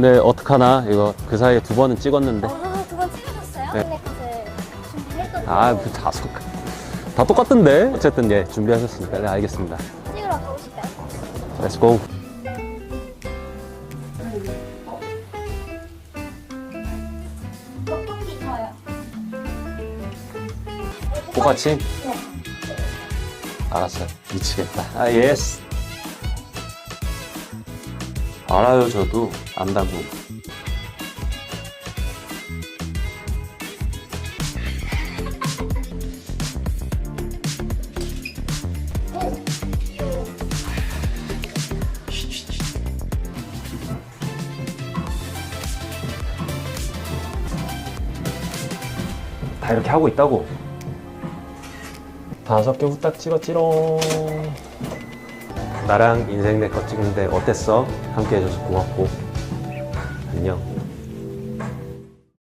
근데 어떡하나 이거 그 사이에 두 번은 찍었는데 어, 두번 찍으셨어요? 네. 네. 그 준비했거든요. 아, 그 다섯 다 똑같던데 어쨌든 예 준비하셨으니까 네 알겠습니다 찍으러 가보실까요? 떡볶이 저요. 똑같이? 알았어요 미치겠다 아 예스 알아요 저도. 안다고. 다 이렇게 하고 있다고? 다섯 개 후딱 찍었지롱 나랑 인생 내거 찍는데 어땠어? 함께 해줘서 고맙고 안녕